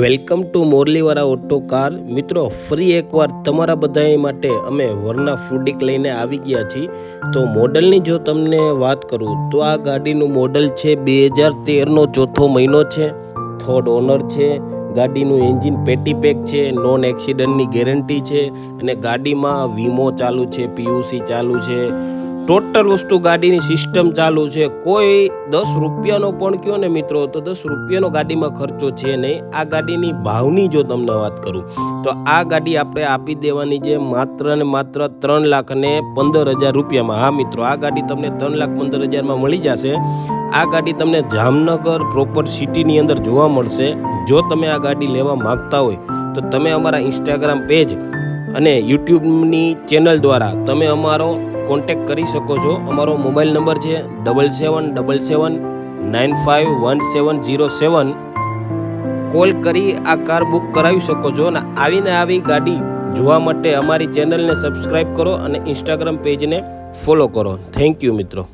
Welcome to મોરલીવાળા auto car. મિત્રો, ફરી એકવાર તમારા બધા માટે અમે વરના ફૂડિક લઈને આવી ગયા છીએ. તો મોડલની જો તમને વાત કરું, તો આ ગાડીનું મોડલ છે બે હજાર તેરનો ચોથો મહિનો છે. થર્ડ ઓનર છે. ગાડીનું એન્જિન પેટી પેક છે નોન એક્સિડન્ટની ગેરંટી છે, અને ગાડીમાં વીમો ચાલુ છે, પીયુસી ચાલુ છે. ટોટલ વસ્તુ ગાડીની સિસ્ટમ ચાલુ છે. કોઈ દસ રૂપિયાનો પણ કયો ને મિત્રો, તો દસ રૂપિયાનો ગાડીમાં ખર્ચો છે નહીં. આ ગાડીની ભાવની જો તમને વાત કરું, તો આ ગાડી આપણે આપી દેવાની છે માત્ર ને માત્ર ત્રણ લાખ ને પંદર હજાર રૂપિયામાં. હા મિત્રો, આ ગાડી તમને ત્રણ લાખ પંદર હજારમાં મળી જશે. આ ગાડી તમને જામનગર પ્રોપર સિટીની અંદર જોવા મળશે. જો તમે આ ગાડી લેવા માગતા હોય, તો તમે અમારા ઇન્સ્ટાગ્રામ પેજ અને યુટ્યુબની ચેનલ દ્વારા તમે અમારો કોન્ટેક કરી શકો છો. અમારો મોબાઈલ નંબર છે double seven double seven nine five one seven zero seven call કરી આ કાર બુક કરાવી શકો છો અને આવીને આવી ગાડી જોવા માટે અમારી ચેનલને સબસ્ક્રાઈબ કરો અને ઇન્સ્ટાગ્રામ પેજને ફોલો કરો. થેન્ક યુ મિત્રો.